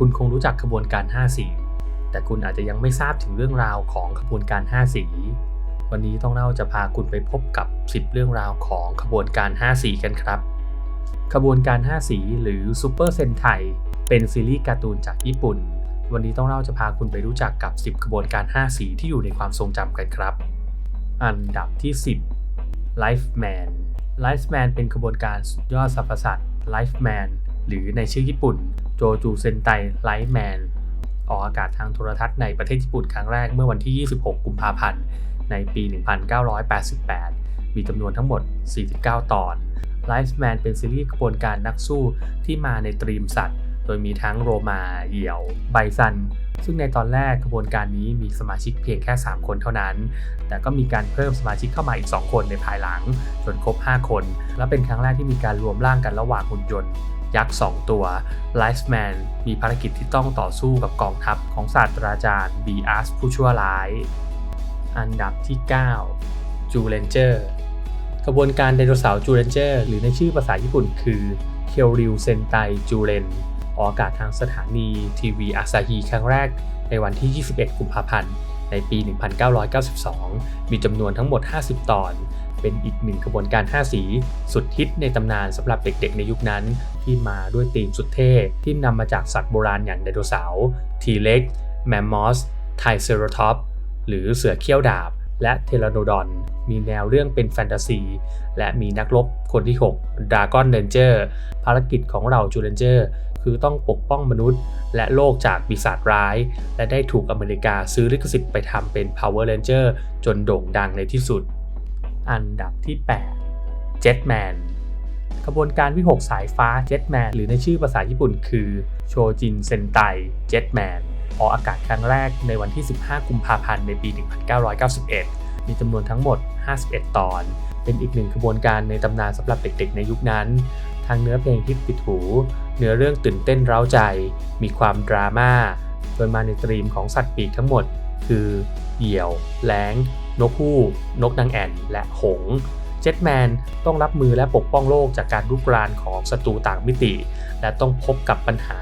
คุณคงรู้จักขบวนการ 5 สี แต่คุณอาจจะยังไม่ทราบถึงเรื่องราวของขบวนการ 5 สี วันนี้ต้องเล่าจะพาคุณไปพบกับ 10 เรื่องราวของขบวนการ 5 สีกันครับ ขบวนการ 5 สีหรือซูเปอร์เซนไทเป็นซีรีส์การ์ตูนจากญี่ปุ่น วันนี้ต้องเล่าจะพาคุณไปรู้จักกับ 10 ขบวนการ 5 สีที่อยู่ในความทรงจำกันครับ อันดับที่ 10 Lifeman Lifeman เป็นขบวนการสุดยอดสรรพสัตว์ Lifeman หรือในชื่อญี่ปุ่นโจจูเซนไตไลท์แมนออกอากาศทางโทรทัศน์ในประเทศญี่ปุ่นครั้งแรกเมื่อวันที่ 26 กุมภาพันธ์ ในปี 1988 มีจำนวนทั้งหมด 49 ตอน l i f e Man เป็นซีรีส์กระบวนการนักสู้ที่มาในตรีมสัตว์ โดยมีทั้งโรมาเหี่ยว ไบซัน ซึ่งในตอนแรกกระบวนการนี้มีสมาชิกเพียงแค่ 3 คนเท่านั้น แต่ก็มีการเพิ่มสมาชิกเข้ามาอีก 2 คนในภายหลัง จนครบ 5 คน และเป็นครั้งแรกที่มีการรวมร่างกันระหว่างหุ่นยนต์ ยักษ์ 2 ตัว l i f e Man มีภารกิจที่ต้องต่อสู้กับกองทัพของศาสตราจารย์บีอาร์สผู้ชั่วร้าย อันดับที่ 9 จูเลนเจอร์กระบวนการไดโนเสาร์จูเลนเจอร์หรือในชื่อภาษาญี่ปุ่นคือเคียวริวเซนไตจูเลนออกอากาศทางสถานีทีวีอาซาฮีครั้งแรกในวันที่ 21 กุมภาพันธ์ ในปี 1992 มีจำนวนทั้งหมด 50 ตอน เป็นอีกหนึ่งขบวนการ 5 สีสุดฮิตในตำนานสำหรับเด็กๆในยุคนั้น ที่มาด้วยธีมสุดเท่ ที่นำมาจากสัตว์โบราณอย่างไดโนเสาร์ทีเล็กแมมมอสไทเซโรทอปหรือเสือเขี้ยวดาบ และเทเลโนดอน มีแนวเรื่องเป็นแฟนตาซี และมีนักรบคนที่6ดากอนเรนเจอร์ภารกิจของเราจูเรนเจอร์คือต้องปกป้องมนุษย์ และโลกจากปีศาจร้าย และได้ถูกอเมริกาซื้อลิขสิทธิ์ไปทำเป็น Power Ranger จนโด่งดังในที่สุด อันดับที่ 8 Jetman กระบวนการวิหกสายฟ้า Jetman หรือในชื่อภาษาญี่ปุ่นคือโชจินเซนไต Jetman ออกอากาศครั้งแรกในวันที่ 15 กุมภาพันธ์ในปี 1991 มีจำนวนทั้งหมด 51 ตอน เป็นอีกหนึ่งกระบวนการในตำนานสำหรับเด็กๆ ในยุคนั้น ทางเนื้อเพลงที่ติดหู เนื้อเรื่องตื่นเต้นเร้าใจ มีความดราม่า โดยมาในตรีมของสัตว์ปีกทั้งหมด คือ เหยี่ยว แล้ง นกฮูก นกนางแอ่น และหง เจ็ตแมนต้องรับมือและปกป้องโลกจากการรุกรานของศัตรูต่างมิติ และต้องพบกับปัญหา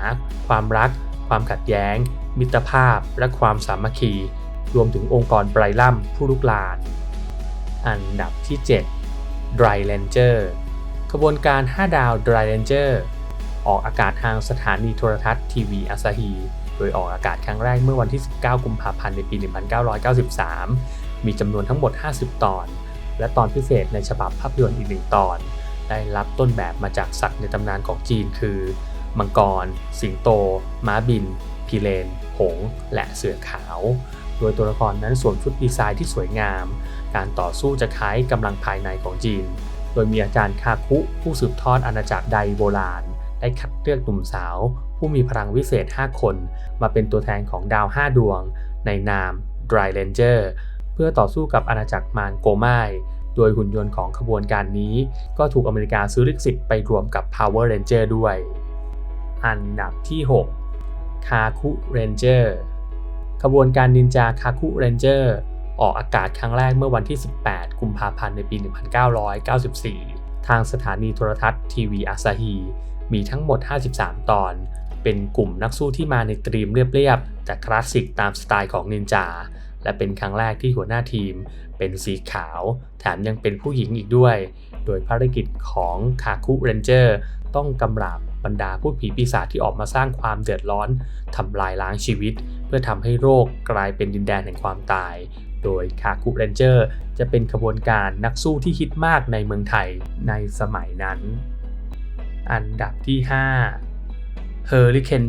ความรัก ความขัดแย้ง มิตรภาพ และความสามัคคี รวมถึงองค์กรไบรลัมผู้ลุกลาน อันดับที่ 7 Dry Ranger ขบวนการ 5 ดาว Dry Ranger ออกอากาศทางสถานีโทรทัศน์ทีวีอาซาฮีโดยออกอากาศครั้งแรกเมื่อวันที่ 19 กุมภาพันธ์ ในปี 1993 มีจำนวนทั้งหมด 50 ตอน และตอนพิเศษในฉบับภาพยนตร์อีกหนึ่งตอน ได้รับต้นแบบมาจากสัตว์ในตำนานของจีนคือ มังกร สิงโต ม้าบินพิเรนหง และเสือขาว โดยตัวละครนั้นสวมชุดดีไซน์ที่สวยงาม การต่อสู้จะคล้ายกำลังภายในของจีน โดยมีอาจารย์คาคุผู้สืบทอดอาณาจักรไดโบราณได้คัดเลือกหนุ่มสาว ผู้มีพลังวิเศษ 5 คน มาเป็นตัวแทนของดาว 5 ดวง ในนาม Dry Ranger เพื่อต่อสู้กับอาณาจักรมารโกไมโดยหุ่นยนต์ของขบวนการนี้ก็ถูกอเมริกาซื้อลิขสิทธิ์ไปรวมกับ Power Ranger ด้วย อันดับที่ 6 คาคุเรนเจอร์ขบวนการนินจาคาคุเรนเจอร์ออกอากาศครั้งแรกเมื่อวันที่ 18 กุมภาพันธ์ในปี 1994 ทางสถานีโทรทัศน์ทีวีอาซาฮีมีทั้งหมด 53 ตอน เป็นกลุ่มนักสู้ที่มาในตรีมเรียบๆ แต่คลาสสิกตามสไตล์ของนินจา และเป็นครั้งแรกที่หัวหน้าทีมเป็นสีขาว แถมยังเป็นผู้หญิงอีกด้วย โดยภารกิจของคาคุเรนเจอร์ต้องกำราบบรรดาผู้ผีปีศาจที่ออกมาสร้างความเดือดร้อนทำลายล้างชีวิต เพื่อทำให้โรคกลายเป็นดินแดนแห่งความตาย โดยคาคุเรนเจอร์จะเป็นขบวนการนักสู้ที่ฮิตมากในเมืองไทยในสมัยนั้น อันดับที่ 5 Hurricane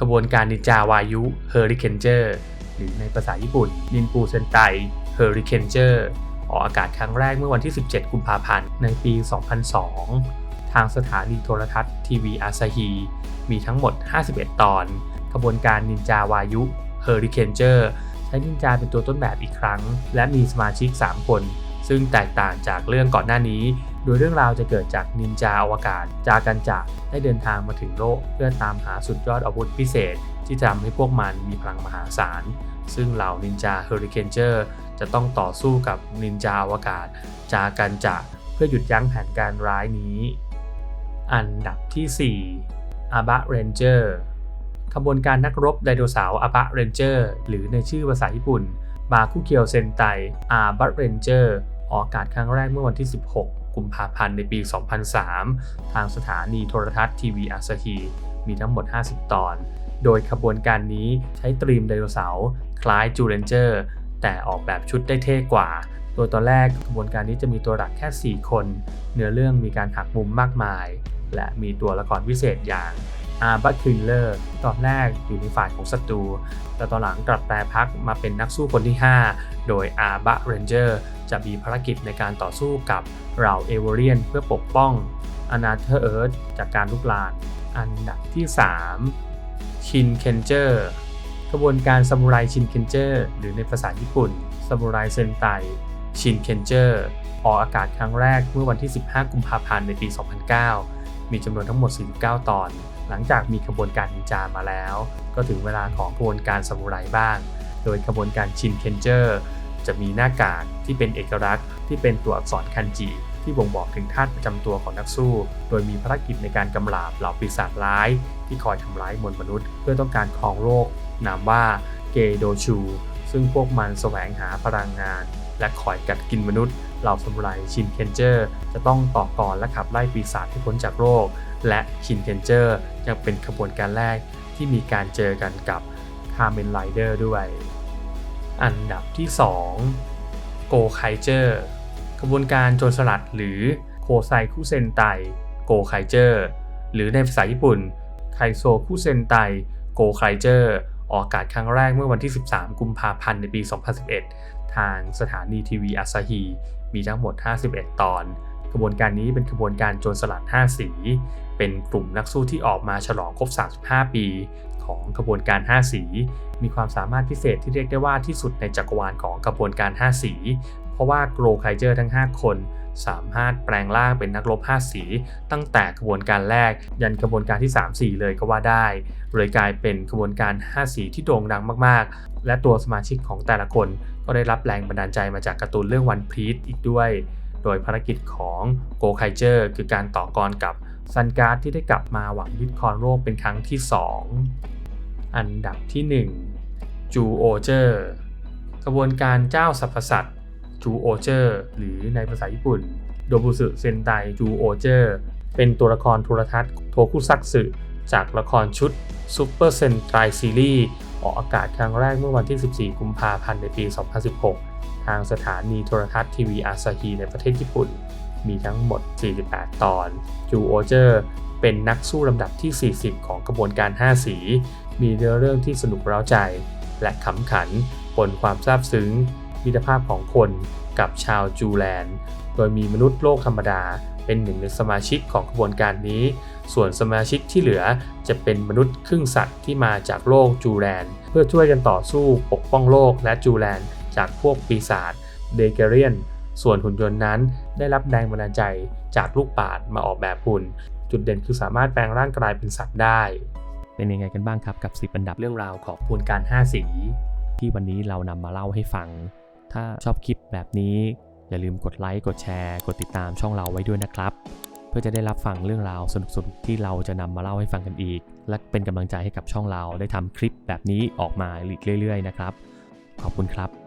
ขบวนการนิจาวายุ Hurricane หรือในภาษาญี่ปุ่นนินปูเซนไตเฮอริเคนเจอร์ออกอากาศครั้งแรกเมื่อวันที่ 17 กุมภาพันธ์ ในปี 2002 ทางสถานีโทรทัศน์ทีวีอาซาฮีมีทั้งหมด 51 ตอน กระบวนการนินจาวายุเฮอริเคนเจอร์ใช้นินจาเป็นตัวต้นแบบอีกครั้ง และมีสมาชิก 3 คน ซึ่งแตกต่างจากเรื่องก่อนหน้านี้ โดยเรื่องราวจะเกิดจากนินจาอวกาศ จากันจะได้เดินทางมาถึงโลก เพื่อตามหาสุดยอดอาวุธพิเศษ ที่ทำให้พวกมันมีพลังมหาศาล ซึ่งเหล่านินจาเฮอริเคนเจอร์จะต้องต่อสู้กับนินจาอวกาศ จากันจะเพื่อหยุดยั้งแผนการร้ายนี้ อันดับที่ 4 อาบะเรนเจอร์ขบวนการนักรบไดโนเสาร์อาบะเรนเจอร์หรือในชื่อภาษาญี่ปุ่น บาคุเคียวเซนไตอาบะเรนเจอร์ออกอากาศครั้งแรกเมื่อวันที่ 16 กุมภาพันธ์ในปี 2003 ทางสถานีโทรทัศน์ทีวีอาซาฮีมีทั้งหมด 50 ตอน โดยขบวนการนี้ใช้ตรีมไดโนเสาร์คล้ายจูเรนเจอร์ แต่ออกแบบชุดได้เท่กว่า โดยตอนแรกขบวนการนี้จะมีตัวหลักแค่ 4 คน เนื้อเรื่องมีการหักมุมมากมาย และมีตัวละครพิเศษอย่าง อาร์บัตคิลเลอร์ตอนแรกอยู่ในฝ่ายของศัตรู แต่ตอนหลังกลับแปลพักมาเป็นนักสู้คนที่ 5 โดยอาร์บะเรนเจอร์จะมีภารกิจในการต่อสู้กับเหล่าเอเวอเรียนเพื่อปกป้องอนาเธอร์เอิร์ธจากการลุกลาน อันดับที่ 3 ชินเคนเจอร์กระบวนการซามูไรชินเคนเจอร์หรือในภาษาญี่ปุ่นซามูไรเซนไตชินเคนเจอร์ออกอากาศครั้งแรกเมื่อวันที่ 15 กุมภาพันธ์ในปี 2009 มีจำนวนทั้งหมด 49 ตอน หลังจากมีขบวนการนินจามาแล้ว ก็ถึงเวลาของขบวนการซามูไรบ้าง โดยขบวนการชินเคนเจอร์จะมีหน้ากากที่เป็นเอกลักษณ์ที่เป็นตัวอักษรคันจิ ที่บ่งบอกถึงธาตุประจำตัวของนักสู้ โดยมีภารกิจในการกำราบเหล่าปีศาจร้าย ที่คอยทำร้ายมวลมนุษย์ เพื่อต้องการครองโลกนามว่าเกโดชู ซึ่งพวกมันแสวงหาพลังงาน และคอยกัดกินมนุษย์เหล่าสมุไรชินเคนเจอร์ จะต้องต่อกรและขับไล่ปีศาจให้พ้นจากโลก และชินเคนเจอร์ยังเป็นขบวนการแรกที่มีการเจอกันกับคาเมนไรเดอร์ด้วย อันดับที่ 2 โกไคเจอร์ขบวนการโจรสลัดหรือโคไซคุเซนไตโกไคเจอร์หรือในภาษาญี่ปุ่นไคโซคุเซนไตโกไคเจอร์ออกอากาศครั้งแรกเมื่อวันที่ 13 กุมภาพันธ์ในปี 2011 ทางสถานีทีวีอาซาฮีมีทั้งหมด 51 ตอน ขบวนการนี้เป็นขบวนการโจรสลัด 5 สี เป็นกลุ่มนักสู้ที่ออกมาฉลองครบ 35 ปี ของขบวนการ 5 สี มีความสามารถพิเศษที่เรียกได้ว่าที่สุดในจักรวาลของขบวนการ 5 สี เพราะว่าโกลไคเจอร์ทั้ง 5 คนสามารถแปลงร่างเป็นนักรบ5สี ตั้งแต่ขบวนการแรก ยันขบวนการที่ 3 4 เลยก็ว่าได้เลยกลายเป็นขบวนการ 5 สีที่โด่งดังมากๆ และตัวสมาชิกของแต่ละคนก็ได้รับแรงบันดาลใจมาจากการ์ตูนเรื่องวันพีชอีกด้วย โดยภารกิจของโกไคเจอร์คือการต่อกรกับซันการ์ดที่ได้กลับมาหวังยึดครองโลกเป็นครั้งที่ 2 อันดับที่ 1 จูโอเจอร์กระบวนการเจ้าสรรพสัตว์จูโอเจอร์หรือในภาษาญี่ปุ่นโดบุสึเซนไตจูโอเจอร์เป็นตัวละครโทรทัศน์โทคุซักสึจากละครชุด Super Sentai Series ออกอากาศครั้งแรกเมื่อวันที่ 14 กุมภาพันธ์ในปี 2016 ทางสถานีโทรทัศน์ทีวีอาซาฮีในประเทศญี่ปุ่น มีทั้งหมด 48 ตอน จูโอเจอร์เป็นนักสู้ลำดับที่ 40 ของกระบวนการ 5 สี มีเนื้อเรื่องที่สนุกเร้าใจ และขำขันปนความซาบซึ้งมิตรภาพของคนกับชาวจูแลนด์ โดยมีมนุษย์โลกธรรมดา เป็นหนึ่งในสมาชิกของกระบวนการนี้ ส่วนสมาชิกที่เหลือจะเป็นมนุษย์ครึ่งสัตว์ที่มาจากโลกจูแลนด์เพื่อช่วยกันต่อสู้ปกป้องโลกและจูแลนด์จากพวกปีศาจเดเกเรียน ส่วนหุ่นยนต์นั้นได้รับแรงบันดาลใจจากลูกปาดมาออกแบบหุ่น จุดเด่นคือสามารถแปลงร่างกลายเป็นสัตว์ได้ เป็นยังไงกันบ้างครับกับ 10 อันดับเรื่องราวของขบวนการ 5 สี ที่วันนี้เรานำมาเล่าให้ฟัง ถ้าชอบคลิปแบบนี้ อย่าลืมกดไลค์กดแชร์ กดติดตามช่องเราไว้ด้วยนะครับ เพื่อจะได้รับฟังเรื่องราวสนุกๆที่เราจะนำมาเล่าให้ฟังกันอีก และเป็นกำลังใจให้กับช่องเราได้ทำคลิปแบบนี้ออกมาอีกเรื่อย ๆ นะครับ ขอบคุณครับ